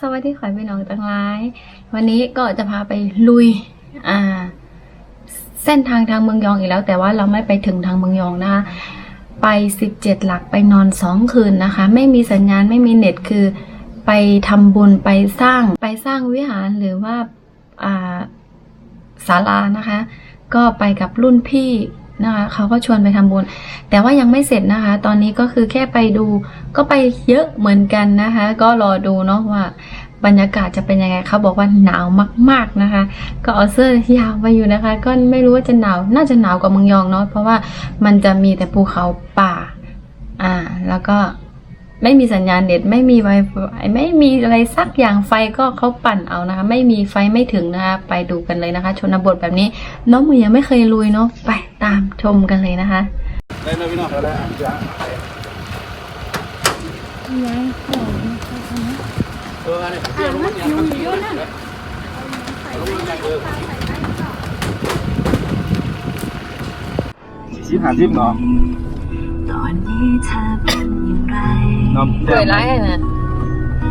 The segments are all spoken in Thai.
สวัสดีค่ะพี่น้องทั้งหลาย วันนี้ก็จะพาไปลุยอ่าเส้นทางทางเมืองยองอีกแล้ว แต่ว่าเราไม่ไปถึงทางเมืองยองนะคะไป 17 หลักไปนอน 2 คืนนะคะ ไม่มีสัญญาณไม่มีเน็ตคือไปทำบุญไปสร้างไปสร้างวิหารหรือว่าอ่าศาลานะคะ ก็ไปกับรุ่นพี่ นะคะเขาก็ชวนไปทำบุญ แต่ว่ายังไม่เสร็จนะคะ ตอนนี้ก็คือแค่ไปดูก็ไปเยอะเหมือนกันนะคะ ก็รอดูเนาะว่าบรรยากาศจะเป็นยังไงเขาบอกว่าหนาวมากๆนะคะ ก็เอาเสื้อยาวไปอยู่นะคะ ก็ไม่รู้ว่าจะหนาวน่าจะหนาวกว่าเมืองยองเนาะเพราะว่ามันจะมีแต่ภูเขาป่า อ่า แล้วก็ไม่มีสัญญาณเน็ตไม่มีไวไฟไม่มีอะไรสักอย่างไฟก็เขาปั่นเอานะคะ ไม่มีไฟไม่ถึงนะคะ ไปดูกันเลยนะคะ ชนบทแบบนี้น้องหมูยังไม่เคยลุยเนาะไป ตามชมกันเลยนะคะได้เลยพี่น้องได้เออเนี่ยเดี๋ยวลงมาเนี่ยมันมีเยอะนะสี่สิบห้าสิบเนาะตอนนี้เธอเป็นอย่างไรน้ำเปิดไลน์นะ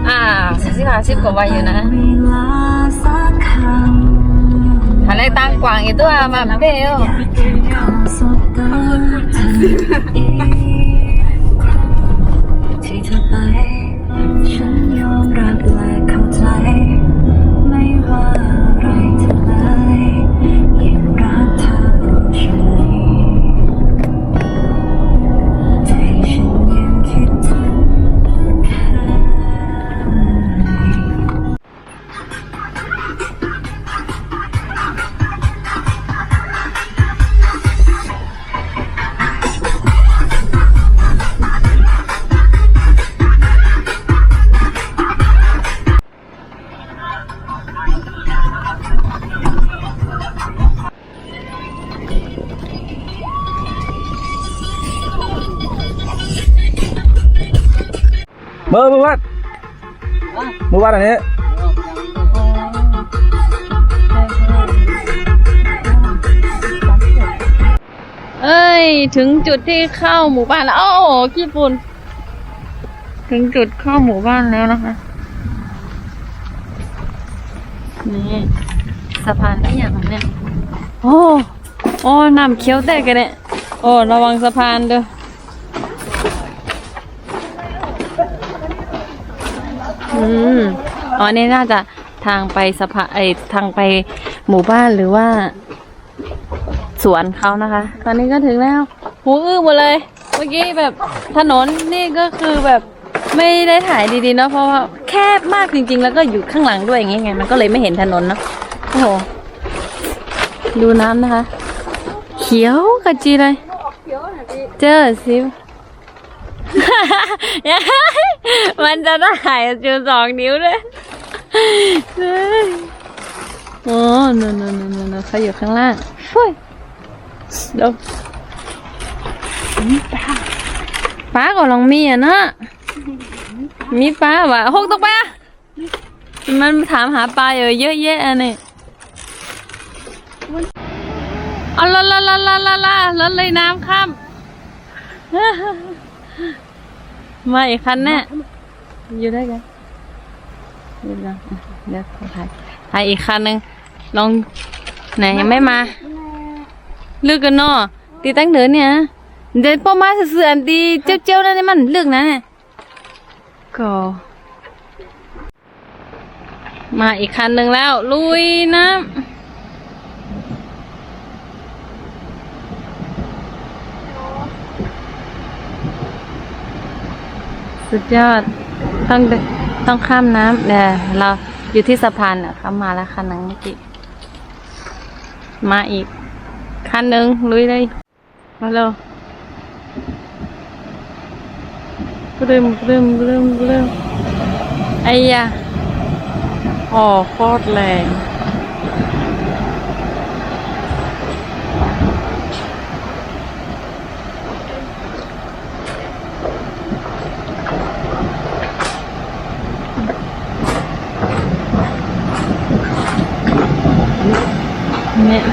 อ่าสี่สิบห้าสิบกว่าวัยอยู่นะ เวลาสัก วันอันนี้เอ้ย ถึงจุดที่เข้าหมู่บ้านแล้วโอ้โหขี้ฝุ่นถึงจุดเข้าหมู่บ้านแล้วนะคะ นี่สะพานนี่อย่างเนี้ยโอ้ โอ้น้ำเขียวแตกกันเนี่ย โอ้ ระวังสะพานเด้อ อืมอ๋อนี่น่าจะทางไปสะพานไอทางไปหมู่บ้านหรือว่า สวนเขานะคะ ตอนนี้ก็ถึงแล้วหูอื้อหมดเลย เมื่อกี้แบบถนนนี่ก็คือแบบไม่ได้ถ่ายดีๆเนาะเพราะว่าแคบมากจริง ๆ แล้วก็อยู่ข้างหลังด้วยอย่างเงี้ยไงมันก็เลยไม่เห็นถนนเนาะโอ้โหดูน้ำนะคะ เขียวกระจีเลย เจอสิ มันจะถ่ายจูสองนิ้วด้ยโอ้นนนนนเขาอยู่ข้างล่างช่วยดูป้าก็ลองมีอะนะมีป้าวะหกตกปลามันถามหาปลาเยอะแยะอันนี้เอาละละละละละละเลยน้ำข้ามาอีกคันแน่อยู่ได้กันอยู่แล้วอะเดี๋ยวขอถ่ายถ่ายอีกคันหนึ่งลองไหนยังไม่มาเลือกกันเนาะตีตั้งเดินเนี่ยเดินป้อมาเสื่อๆตีเจ้าเจ้านั่นนี่มันเลือกนะเนี่ยก็มาอีกคันหนึ่งแล้ว ลุยน้ำ สุดยอด ต้องต้องข้ามน้ำเดี๋ยวเราอยู่ที่สะพานอะเขามาแล้วคันนึงเมื่อกี้มาอีก คันหนึ่งลุยเลยมาเร็วกรึมกรึมกรึมกรึมไอ้ยะอ๋อโคตรแรง เนี่ย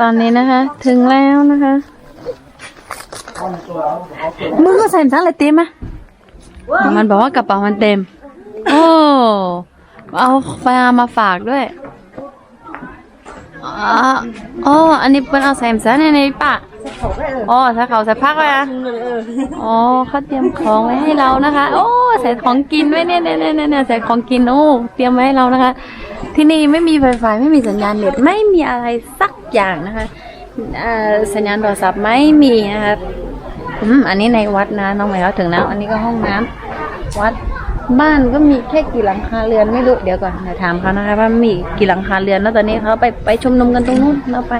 ตอนนี้นะคะ ถึงแล้วนะคะ มึงก็ใส่ทั้งเลยเต็มอะมันบอกว่ากระเป๋ามันเต็ม โอ้ เอาปลามาฝากด้วยอ๋อ อันนี้เป็นเอาใส่ซะในในปะอ๋อถ้าเขาใส่พักเลยอะอ๋อเขาเตรียมของไว้ให้เรานะคะ โอ้ ใส่ของกินไว้เนี่ยเนี่ยเนี่ยเนี่ยใส่ของกิน โอ้ เตรียมไว้ให้เรานะคะ ที่นี่ไม่มีไฟฟ้าไม่มีสัญญาณเน็ตไม่มีอะไรสักอย่างนะคะเอ่อสัญญาณโทรศัพท์ไม่มีนะคะอืมอันนี้ในวัดนะน้องใหม่เราถึงแล้ว อันนี้ก็ห้องน้ำวัดบ้านก็มีแค่กี่หลังคาเรือนไม่รู้เดี๋ยวก่อนเดี๋ยวถามเขานะคะว่ามีกี่หลังคาเรือนแล้วตอนนี้เขาไปไปชมนุมกันตรงนู้นเราไป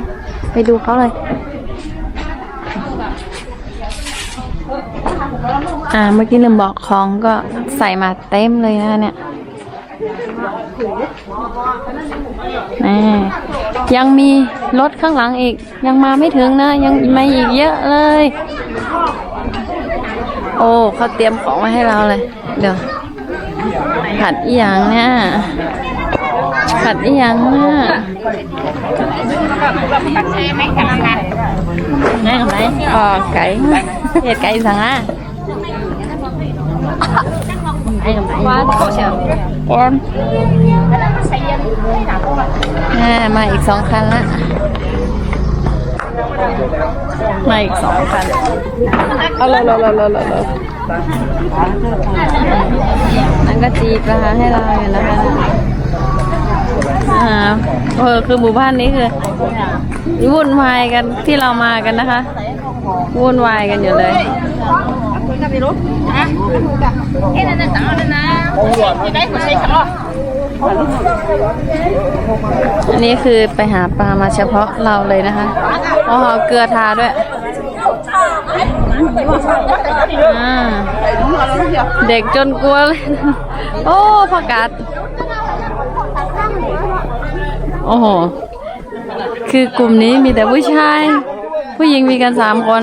ไปดูเขาเลยอ่าเมื่อกี้ลืมบอกของก็ใส่มาเต็มเลยนะคะเนี่ย นี่ยังมีรถข้างหลังอีก ยังมาไม่ถึงนะ ยังมาอีกเยอะเลย โอ้เขาเตรียมของมาให้เราเลย เดี๋ยวผัดอีหยังเนี่ยผัดอีหยังเนี่ยนั่งไหมอ๋อไก่เห็ดไก่สั่งอะ ว้าวเขาเชียวแอมอ่ามาอีกสองคันละมาอีกสองคันเอาเลยเลยเลยเลยเลยนั่นก็จีบนะคะให้เราอยู่นะคะอ่าเออคือหมู่บ้านนี้คือวุ่นวายกันที่เรามากันนะคะ วุ่นวายกันอยู่เลย อันนี้คือไปหาปลามาเฉพาะเราเลยนะคะอ๋อเกลือทาด้วยเด็กจนกลัวเลยโอ้ผักกาดโอ้โห คือกลุ่มนี้มีแต่ผู้ชาย ผู้หญิงมีกันสามคน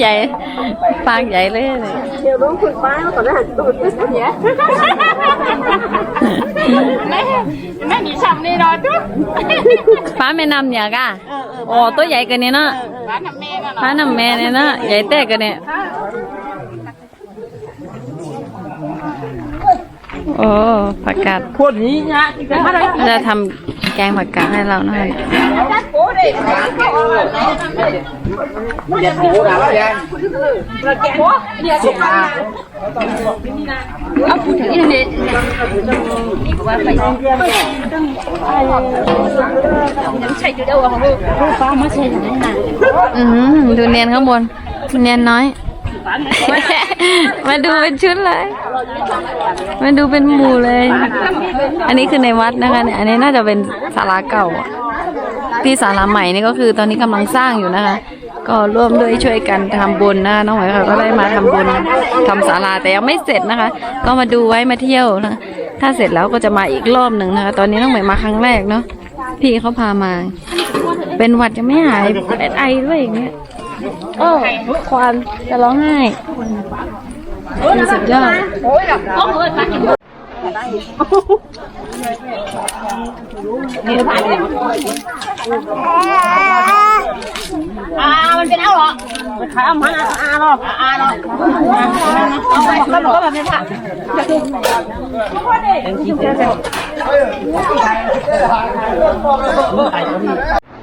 ใหญ่ปากใหญ่เลยเนี่ยแม่มีช้ำนี่รอจุ๊บป้าแม่นำเนี่ยกะโอ้ตัวใหญ่กันเนี่ยเนาะร้านทำแม่น่ะป้านำแม่เนี่ยเนาะใหญ่แต่กันเนี่ยโอ้ผักกาดพวกนี้นะจะทำ càng và cả đây lâu nó hình ông phụ thử lên đi chạy từ đâu à không? Không, không, không, มาดูเป็นชุดเลย มาดูเป็นหมู่เลย อันนี้คือในวัดนะคะเนี่ย อันนี้น่าจะเป็นศาลาเก่าที่ศาลาใหม่นี่ก็คือตอนนี้กำลังสร้างอยู่นะคะ ก็ร่วมด้วยช่วยกันทำบุญนะน้องหมวยค่ะก็ได้มาทำบุญทำศาลาแต่ยังไม่เสร็จนะคะ ก็มาดูไว้มาเที่ยวนะถ้าเสร็จแล้วก็จะมาอีกรอบหนึ่งนะคะ ตอนนี้น้องหมวยมาครั้งแรกเนาะพี่เขาพามา เป็นหวัดจะไม่หายเป็นไอด้วยอย่างเงี้ย โอ้ควานจะร้องไห้นี่สุดยอดอ่ามันเป็นเอาหรอมันขายเอามันอาหรออาหรอเอาไปแล้วก็แบบนี้ค่ะ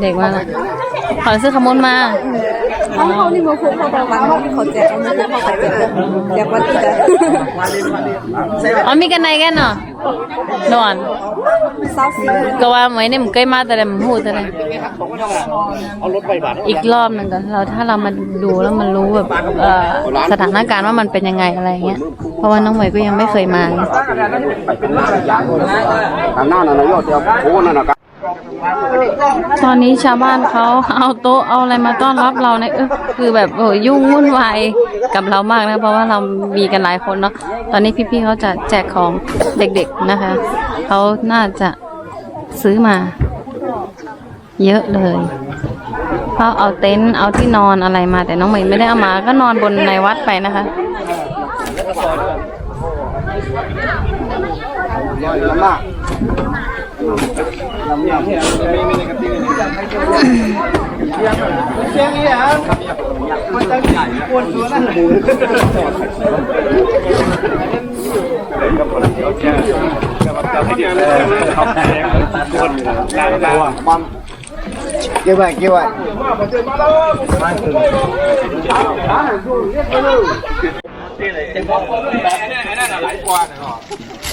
เด็กมาแล้วขอซื้อขมุนมาเขาเขานี่มาคุ้มเขาบอกว่าเขาเขาแจกเขาไม่ได้เขาแจกแจกวันที่จะอ๋อมีกันไหนกันเนาะ นอนก็ว่าเหมือนนี่มันใกล้มาแต่ไหนมึงพูดแต่ละอีกรอบหนึ่งกันเราถ้าเรามาดูแล้วมันรู้แบบเอ่อสถานการณ์ว่ามันเป็นยังไงอะไรเงี้ยเพราะว่าน้องเหมยก็ยังไม่เคยมา ตอนนี้ชาวบ้านเขาเอาโต๊ะเอาอะไรมาต้อนรับเราเนี่ยคือแบบโอ้ยุ่งวุ่นวายกับเรามากนะ เพราะว่าเรามีกันหลายคนเนาะตอนนี้พี่ๆเขาจะแจกของเด็กๆนะคะเขาน่าจะซื้อมา เยอะเลยเขาเอาเต็นท์เอาที่นอนอะไรมา แต่น้องใหม่ไม่ได้เอามา ก็นอนบนในวัดไปนะคะร้อมาก เกี่ยอวไว้เกี่ยวไว้นี่เลยไอ้นั่นน่ะหลายกว่าเนาะ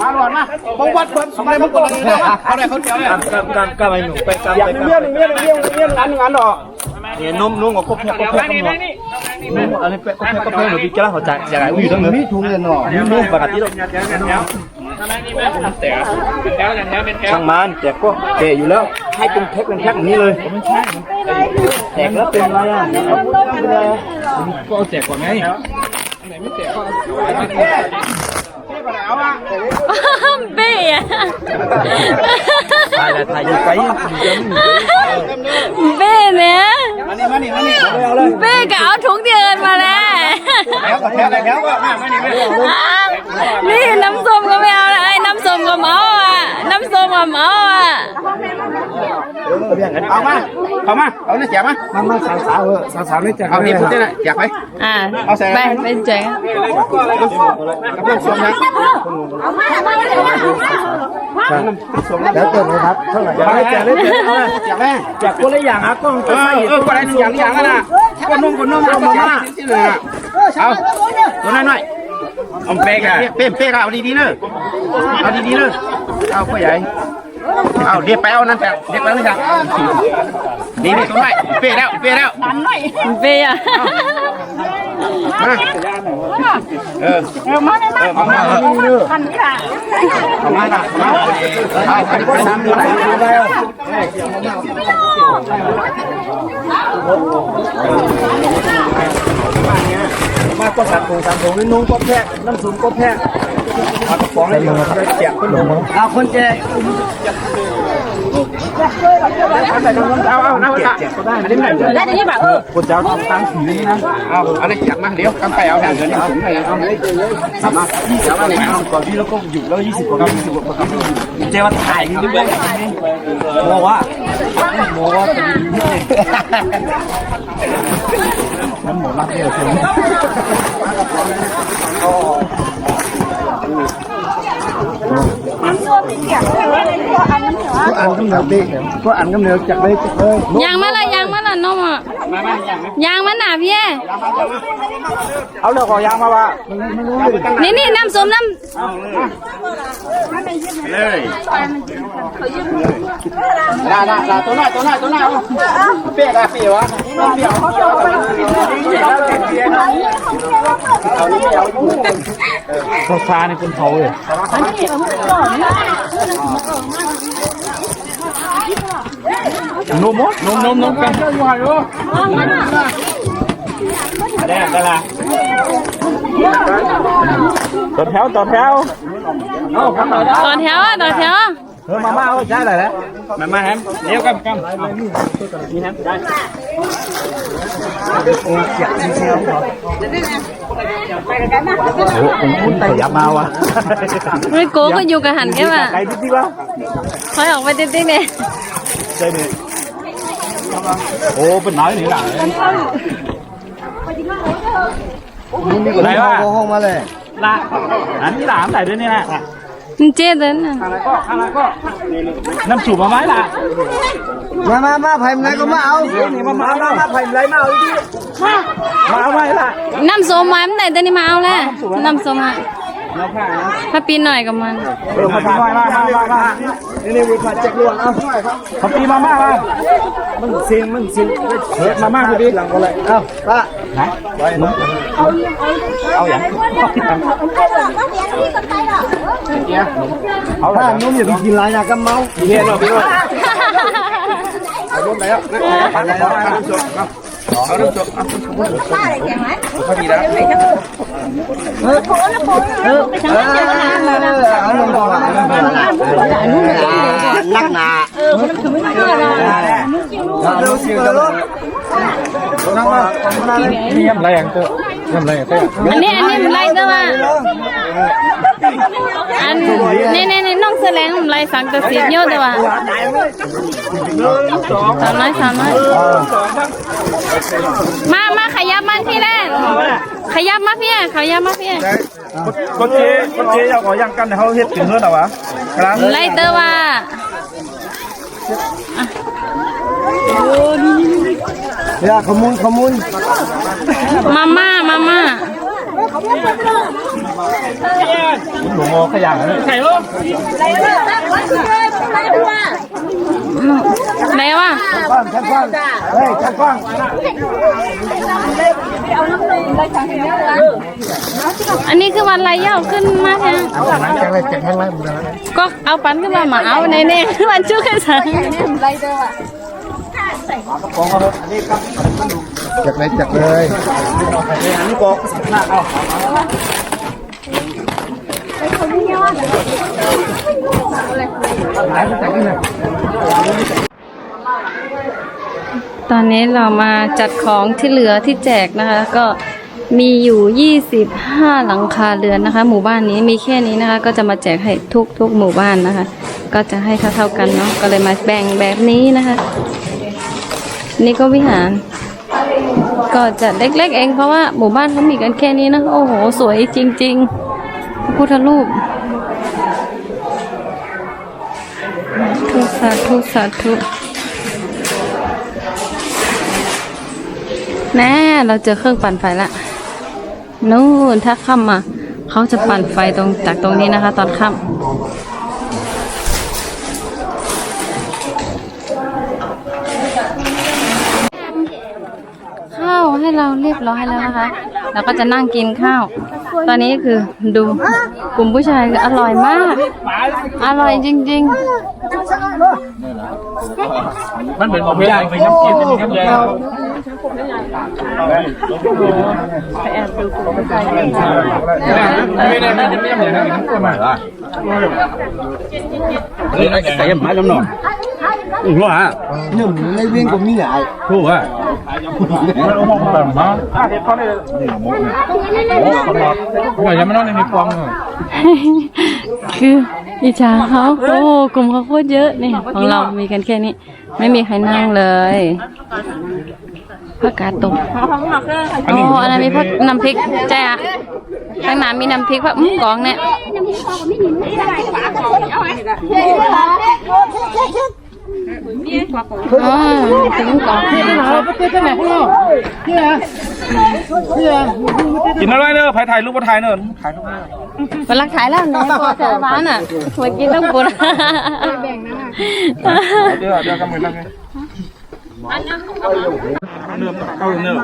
มาหลอนมาบังวัดเพิ่มสมัยมันกดอะไรเขาได้เขาเดียวเลยกำกำกำไอ้หนูไปกำอยากเลี้ยงเลี้ยงเลี้ยงเลี้ยงร้านหนึ่งอันหรอเนี่ยนุ่มนุ่มกับกบเนี่ยกบเนี่ยกบเนี่ยนุ่นี่ไรเป็ดกบเนี่ยกบเนี่ยหนูพี่เกล่าหัวใจอย่างไรอุ้ยอยู่ตรงนี้ถุงเลยหนอนุ่มปกติหรอกช่างมันแต่ก็เก๋อยู่แล้วให้เป็นแท็กเป็นแท็กนี้เลยไม่ใช่แตกแล้วเป็นไรอะก็แตกก่อนไงไหนไม่แตก เยอะอยู่เป้เนี่ยมานี่มานี่มานี่เอาเลยเป้ก็เอาถุงที่เอินมาแล้ว แล้วก็แถวแล้วก็มามานี่มานี่น้ำส้มก็ไม่เอาไอ้น้ำส้มก็เมาอะน้ำส้มก็เมาอะเอามาเอามาเอาเนี่ยแจกมามามาสาวสาวเออสาวสาวนี่แจกเอานี่พูดได้นะแจกไปอ่าเอาใส่ไปไปแจกกับเพื่อนชมนะแล้วเกิดเลยครับเท่าไหร่แจกเลยแจกเอาเลยแจกแม่แจกคนละอย่างอะต้องเออเออคนละหนึ่งอย่างอย่างนะ คนนุ่มคนนุ่มเอามามาที่หนึ่งอะเอาตัวน้อยหน่อยเอาเป๊กอะเป๊กเป๊กเอาดีๆเนอะเอาดีๆเนอะเอาพ่อใหญ่เอาเรียกไปเอานั่นแปเรียกไปนั่นจ้ะดีนี่ตัวน้อยเป๊กแล้วเป๊กแล้วเป้อะมาเออเออมาเลยมามามาพันค่ะเอามาละมาเอาไปก็สามเดือนแล้ว มากก็สัตว์โงสัตว์โงนี่นุ่งก็แพะน้ำซุปก็แพะเอากระป๋องให้มันแจกคนหลงเอาคนแจกเอาเอาเอาแจกก็ได้ไม่ได้ไม่ได้ที่แบบคนเจ้าทำตั้งผีนะเอาอะไรแจกมาเดี๋ยวกำไปเอาแผ่นเงินถุงเลยเอาเลยเอามาเดี๋ยวมาเลยเอาก่อนที่แล้วก็อยู่แล้วยี่สิบกว่ายี่สิบกว่าเจ้าถ่ายกันด้วยบอกว่า บอกว่าเป็นนิดนึงมันหมดรักเดียวคนอันกำเนิดดีก็อันกำเนิดจากเลยจากเลยยางมาละ ยางมาละน้องอะยางมันหนาพี่เอาเลือกขอยางมาว่านี่นี่น้ำส้มน้เลยลาลาลาตัวน้อยตัวน้อยตัวน้อยเปียกอะเปียกวะเปียกเขาจะเอาไปเอานี่เอาอยู่พ่อค้าในคนเขาเลย นมนมนมนมกันแดงกันละต่อแถวต่อแถวเอาครับำต่อแถวอะต่อแถวเออมาม่าเอาใช่เลยแล้วมาม่าแฮมเดี๋ยวกันกันนี่แฮมได้โอ้ผมคุ้นแต่ยับมาวะเฮ้ยโกก็อยู่กับหันแค่ว่าไกลที่วะถอยออกไปติ๊กๆเนี่ยใช่ไหมโอ้เป็นน้อยนี่แหละอะไรวะห้องมาเลยละอันนี้หลามใส่ด้วยนี่แหละมันเจ๊เดินน่ะอะไรก็อะไร ก็น้ำสูบมาไหมล่ะมามามาไผ่ไหนก็มาเอานี่มามามาไผ่ไรมาเอาดิมาเอาไหมล่ะน้ำส้มมาไหนแต่นี่มาเอาแล้วน้ำส้มมาถ้าปีนหน่อยกับมันเออมาปีมามามามามานี่นี่วิพาจักรวงเอาเขาปีมามามามันซิงมันซิงเฮ้ยมามาพี่พี่หลังก็เลยเอ้าป้าไหนไว้มึงเอาอย่างเอาถ้านุ่มอย่าไปกินไรนะก็เมาเฮียเนาะพี่ว่าเอานุ่มแล้วเอาแล้ว เอาน้ำจบเอาน้ำจบเอาพอดีแล้วเอาลงก่อนนักหนาเราเสียงจะลดนั่งมานี่ยำไรอย่างเตอะยำไรอย่างเตอะอันนี้อันนี้มันไล่ก็ว่า อันนี่นี่นี่น้องแสลงมันไล่สังกะสีเยอะแต่ว่าสาวน้อยสาวน้อยมามาขยับมาพี่แรกขยับมาพี่ขยับมาพี่คนเจ๊คนเจ๊อยากขอยังกันเขาเฮ็ดถึงเฮือนเหรอวะครับไล่เตอว่าอย่าขมุนขมุนมาม่ามาม่า หนูโมขยันเลยใช่ลูกไหนวะกว้างชั้นกว้างเฮ้ยชั้นกว้างอันนี้คือวันไรเย้าขึ้นมาแทงแข็งเลยแข็งเลยก็เอาปันขึ้นมาหมาเอาในเนี่วันชุกให้สัง จักเลยจักเลยอันนี้บอกเอาตอนนี้เรามาจัดของที่เหลือที่แจกนะคะ ก็มีอยู่ 25 หลังคาเรือนนะคะ หมู่บ้านนี้มีแค่นี้นะคะ ก็จะมาแจกให้ทุกทุกหมู่บ้านนะคะ ก็จะให้เท่าๆกันเนาะก็เลยมาแบ่งแบบนี้นะคะ นี่ก็วิหาร ก็จะเล็กๆเองเพราะว่าหมู่บ้านเขามีกันแค่นี้นะโอ้โห สวยจริงๆพุทธรูปทุสาธุสาธุแน่เราเจอเครื่องปั่นไฟละนู่นถ้าค่ำมาเขาจะปั่นไฟตรงจากตรงนี้นะคะ ตอนค่ำข้าวเรียบร้อยแล้วนะคะเราก็จะนั่งกินข้าว ตอนนี้คือดูกลุ่มผู้ชายคืออร่อยมาก อร่อยจริงๆมันเป็นของใหญ่เป็นน้ำกินเป็นน้ำแดงไม่ได้ไม่ได้ไม่ได้ไม่ได้น้ำก็มาละนี่ไอ้ใส่ไม้ลำหน องถูกฮะหนึ่งในเวียงก็มีอะถูกฮะมันเอามองแบบมาอะเห็ดเขาเนี่ยนี่มุกเนี่ยโอ้ตลอดว่ายังไม่นอนในมีฟองเลยคืออิจฉาเขาโอ้กลุ่มเขาโคตรเยอะนี่ของเรามีกันแค่นี้ ไม่มีใครนั่งเลยผักกาดตกโอ้อันนั้นมีผักน้ำพริกใช่อะข้างหน้ามีน้ำพริกผักอื้อกองเนี่ย อ๋อถึงกองกินอะไรเนอะถ่ายถ่ายรูปมาถ่ายเนอะถ่ายรูปเวลาขายแล้วเนี่ยพอจะร้านอะเมื่อกี้ต้องปุ่นแบ่งนะเดี๋ยวเดี๋ยวกำมือนั่งไงเนื้อเอาเนื้อ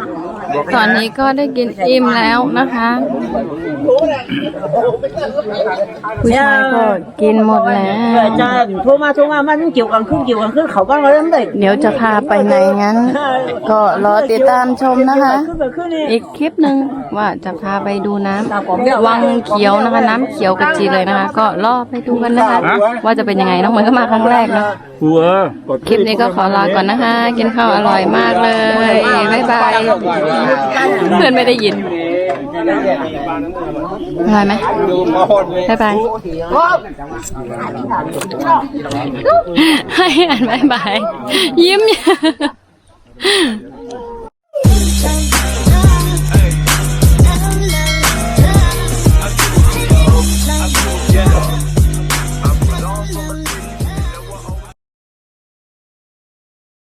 ตอนนี้ก็ได้กินอิ่มแล้วนะคะผู้ชายก็กินหมดแล้วจะโทรมาโทรมามันเกี่ยวกันขึ้นเกี่ยวกันขึ้นเขาบ้างแล้วเลยเดี๋ยวจะพาไปไหนงั้น ก็รอติดตามชมนะคะขึ้นไปขึ้นนี่อีกคลิปหนึ่งว่าจะพาไปดูน้ำวังเขียวนะคะ น้ำเขียวกระจีเลยนะคะ ก็รอไปดูกันนะคะว่าจะเป็นยังไงน้องเหมือนก็มาครั้งแรกเนาะหัวคลิปนี้ก็ขอลาก่อนนะคะ กินข้าวอร่อยมากเลย บ๊ายบายเพื่อนไม่ได้ยินอร่อยไหมบ๊ายบายให้อ่านบ๊ายบาย ยิ้ม